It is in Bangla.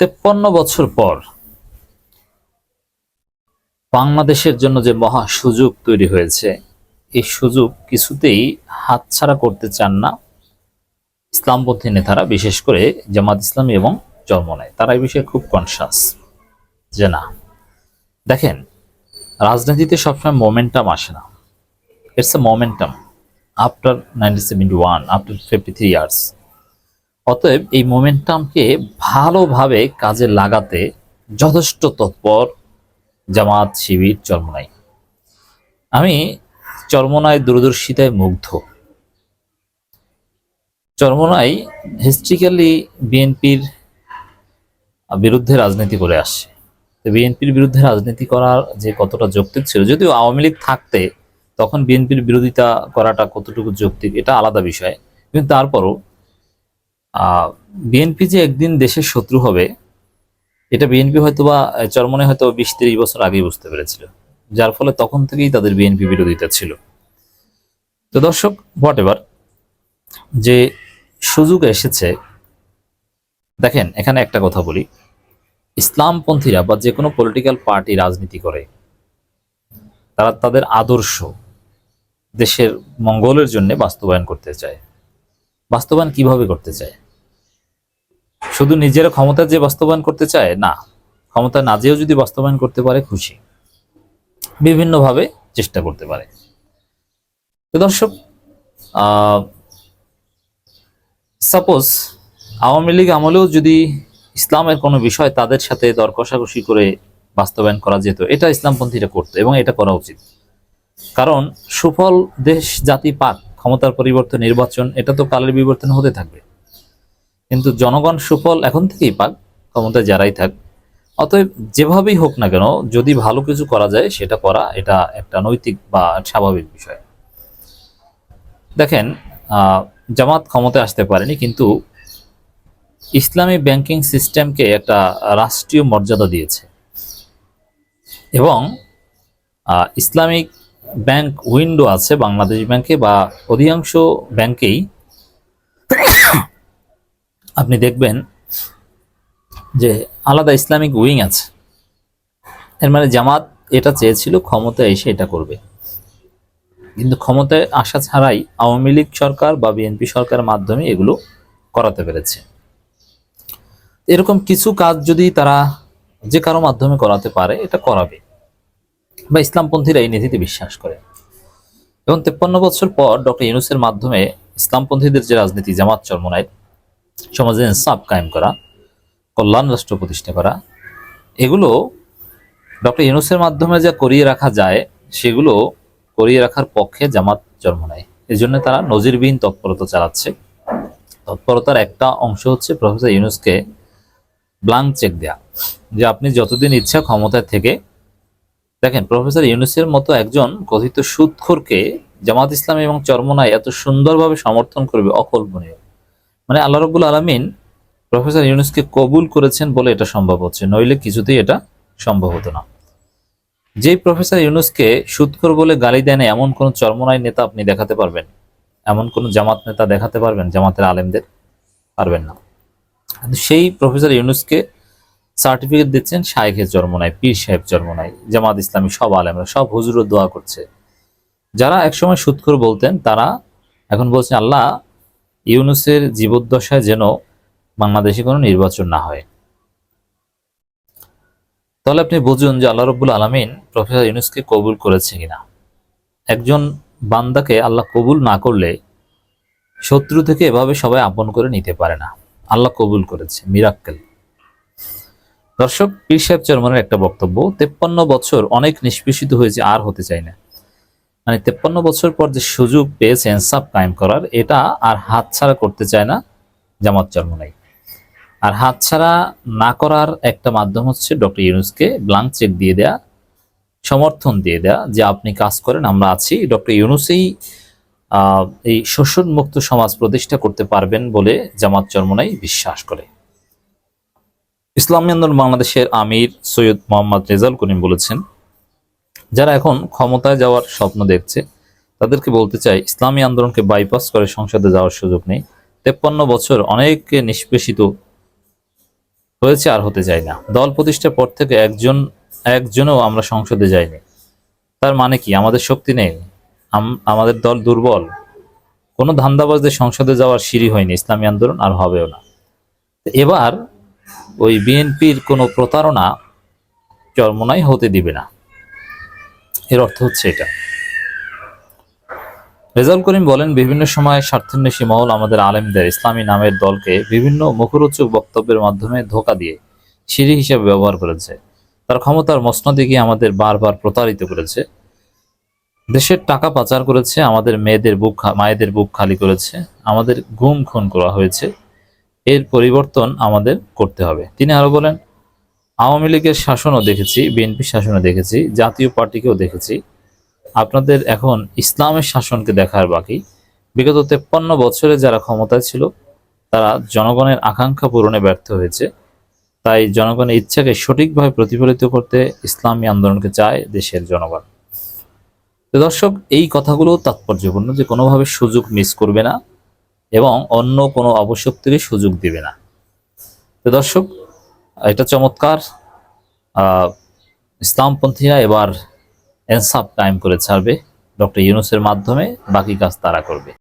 তেপ্পান্ন বছর পর বাংলাদেশের জন্য যে মহা সুযোগ তৈরি হয়েছে, এই সুযোগ কিছুতেই হাতছাড়া করতে চান না ইসলামপন্থী নেতারা, বিশেষ করে জামাত ইসলামী এবং জন্ম নেয়। তারা এই বিষয়ে খুব কনসাস যে না। দেখেন, রাজনীতিতে সবসময় মোমেন্টাম আসে না। It's a momentum after nineteen seventy one after fifty three years অতএব এই মোমেন্টামকে ভালোভাবে কাজে লাগাতে যথেষ্ট তৎপর জামাত, শিবির, চরমনাই। আমি চরমনায় দূরদর্শিতায় মুগ্ধ। চরমনাই হিস্ট্রিক্যালি বিএনপির বিরুদ্ধে রাজনীতি করে আসছে তো বিএনপির বিরুদ্ধে রাজনীতি করার যে কতটা যৌক্তিক ছিল, যদিও আওয়ামী লীগ থাকতে তখন বিএনপির বিরোধিতা করাটা কতটুকু যৌক্তিক, এটা আলাদা বিষয়। কিন্তু তারপরও বিএনপি যে একদিন দেশের শত্রু হবে, এটা বিএনপি হয়তো বা চরমনে হয়তো বিশ তিরিশ বছর আগেই বুঝতে পেরেছিল। যার ফলে তখন থেকেই তাদের বিএনপি বিরোধিতা ছিল। তো দর্শক হোয়াট এভার যে সুযোগ এসেছে, দেখেন, এখানে একটা কথা বলি। ইসলামপন্থীরা বা যে কোনো পলিটিক্যাল পার্টি রাজনীতি করে, তারা তাদের আদর্শ দেশের মঙ্গলের জন্য বাস্তবায়ন করতে চায়। বাস্তবায়ন কীভাবে করতে চায়? শুধু নিজের ক্ষমতা যে বাস্তবায়ন করতে চায়, না। ক্ষমতা না যেও যদি বাস্তবায়ন করতে পারে, খুশি। বিভিন্নভাবে চেষ্টা করতে পারে। দর্শক সাপোজ আওয়ামী লীগ আমলেও যদি ইসলামের কোনো বিষয় তাদের সাথে দর কষাকষি করে বাস্তবায়ন করা যেত, এটা ইসলামপন্থীরা করতো এবং এটা করা উচিত। কারণ সুফল দেশ জাতি পাক ক্ষমতার পরিবর্তন নির্বাচন, এটা তো কালের বিবর্তন হতে থাকবে। কিন্তু জনগণ সুফল এখন থেকেই পাক, ক্ষমতায় যারাই থাক। অতএব যেভাবেই হোক না কেন, যদি ভালো কিছু করা যায়, সেটা করা, এটা একটা নৈতিক বা স্বাভাবিক বিষয়। দেখেন জামাত ক্ষমতায় আসতে পারেনি, কিন্তু ইসলামী ব্যাংকিং সিস্টেমকে একটা রাষ্ট্রীয় মর্যাদা দিয়েছে। এবং ইসলামিক ব্যাংক উইন্ডো আছে বাংলাদেশ ব্যাংকে বা অধিকাংশ ব্যাংকেই। আপনি দেখবেন যে আলাদা ইসলামিক উইং আছে। এর মানে জামাত এটা চেয়েছিল ক্ষমতায় এসে এটা করবে। কিন্তু ক্ষমতায় আসা ছাড়াই আওয়ামী লীগ সরকার বা বিএনপি সরকারের মাধ্যমে এগুলো করাতে পেরেছে। এরকম কিছু কাজ যদি তারা যে কারও মাধ্যমে করাতে পারে, এটা করাবে। বা ইসলামপন্থীরা এই নীতিতে বিশ্বাস করে। এবং তেপ্পান্ন বছর পর ডক্টর ইউনুসের মাধ্যমে ইসলামপন্থীদের যে রাজনীতি, জামাত চরমনায় সমাজে ইনসাফ কায়েম করা, কল্যাণ রাষ্ট্র প্রতিষ্ঠা করা, এগুলো ডক্টর ইউনুসের মাধ্যমে যা করিয়ে রাখা যায়, সেগুলো করিয়ে রাখার পক্ষে জামাত জন্ম নেয় এই জন্য তারা নজিরবিহীন তৎপরতা চালাচ্ছে। তৎপরতার একটা অংশ হচ্ছে প্রফেসর ইউনুসকে ব্লাঙ্ক চেক দেয়া, যে আপনি যতদিন ইচ্ছা ক্ষমতায় থেকে দেখেন, প্রফেসর ইউনুসের মতো একজন কথিত সুদখোরকে জামাত ইসলাম এবং চরমনায় এত সুন্দরভাবে সমর্থন করবে অকল্পনীয়। মানে আল্লাহ রবুল আলমিন প্রফেসর ইউনুসকে কবুল করেছেন বলে এটা সম্ভব হচ্ছে, নইলে কিছুতেই এটা সম্ভব হতো না। যেই প্রফেসর ইউনুসকে সুদখোর বলে গালি দেন এমন কোন চরমনায় নেতা আপনি দেখাতে পারবেন? এমন কোন জামাত নেতা দেখাতে পারবেন, জামাতের আলেমদের? পারবেন না। সেই প্রফেসর ইউনুসকে সার্টিফিকেট দিচ্ছেন শাহেখের নাই পীর সাহেব জন্ম নাই জামাত ইসলামী, সব আলেমরা সব হুজুরও দোয়া করছে। যারা একসময় সুদখোর বলতেন, তারা এখন বলছেন, আল্লাহ, ইউনুসের জীবদ্দশায় যেন বাংলাদেশে কোনো নির্বাচন না হয়। তাহলে আপনি বুঝুন যে আল্লাহ রব্বুল আলমিন প্রফেসর ইউনুসকে কবুল করেছে কিনা। একজন বান্দাকে আল্লাহ কবুল না করলে শত্রু থেকে এভাবে সবাই আপন করে নিতে পারে না। আল্লাহ কবুল করেছে, মিরাক্কেল। দর্শক, পীর সাহেব চরমানের একটা বক্তব্য, তেপ্পান্ন বছর অনেক নিষ্পেষিত হয়েছে আর হতে চাই না। মানে তেপ্পান্ন বছর পর যে সুযোগ পেয়েছে ইনসাফ কায়েম করার, এটা আর হাতছাড়া করতে চায় না জামাত চরমনাই আর হাতছাড়া না করার একটা মাধ্যম হচ্ছে ডক্টর ইউনুসকে ব্লাঙ্ক চেক দিয়ে দেয়া, সমর্থন দিয়ে দেয়া, যে আপনি কাজ করেন, আমরা আছি। ডক্টর ইউনুসেই এই শোষণমুক্ত সমাজ প্রতিষ্ঠা করতে পারবেন বলে জামাত চরমনাই বিশ্বাস করে। ইসলামী আন্দোলন বাংলাদেশের আমির সৈয়দ মোহাম্মদ রেজাল করিম বলেছেন, যারা এখন ক্ষমতায় যাওয়ার স্বপ্ন দেখছে, তাদেরকে বলতে চাই, ইসলামী আন্দোলনকে বাইপাস করে সংসদে যাওয়ার সুযোগ নেই। তেপ্পান্ন বছর অনেককে নিষ্পেষিত হয়েছে আর হতে চাই না। দল প্রতিষ্ঠার পর থেকে একজন, একজনও আমরা সংসদে যাইনি। তার মানে কি? আমাদের শক্তি নেই। আম- আমাদের দল দুর্বল। কোনো ধান্দাবাজদের সংসদে যাওয়ার সিঁড়ি হয়নি। ইসলামী আন্দোলন আর হবেও না। এবার ওই বিএনপির কোনো প্রতারণা চরমনাই হতে দিবে না। এর অর্থ হচ্ছে এটা। রেজাউল করিম বলেন, বিভিন্ন সময় স্বার্থান্বেষী মহল আমাদের আলেমদের ইসলামী নামের দলকে বিভিন্ন মুখরোচক বক্তব্যের মাধ্যমে ধোকা দিয়ে সিঁড়ি হিসেবে ব্যবহার করেছে। তার ক্ষমতার মসনদে গিয়ে আমাদের বারবার প্রতারিত করেছে? দেশের টাকা পাচার করেছে, আমাদের মেয়েদের বুক মায়েদের বুক খালি করেছে, আমাদের গুম খুন করা হয়েছে এর পরিবর্তন আমাদের করতে হবে। তিনি আরও বলেন, আওয়ামী লীগের শাসনও দেখেছি, বিএনপি শাসনও দেখেছি, জাতীয় পার্টিকেও দেখেছি। আপনাদের এখন ইসলামের শাসনকে দেখার বাকি। বিগত তেপ্পান্ন বছরে যারা ক্ষমতায় ছিল, তারা জনগণের আকাঙ্ক্ষা পূরণে ব্যর্থ হয়েছে। তাই জনগণের ইচ্ছাকে সঠিকভাবে প্রতিফলিত করতে ইসলামী আন্দোলনকে চায় দেশের জনগণ। দর্শক, এই কথাগুলো তাৎপর্যপূর্ণ যে কোনোভাবে সুযোগ মিস করবে না। এবং অন্য কোনো অবশক্তির সুযোগ দিবে না। তো দর্শক, এটা চমৎকার। ইসলামপন্থীরা এবার এনসাফ কায়েম করে ছাড়বে। ডক্টর ইউনুসের মাধ্যমে বাকি কাজ তারা করবে।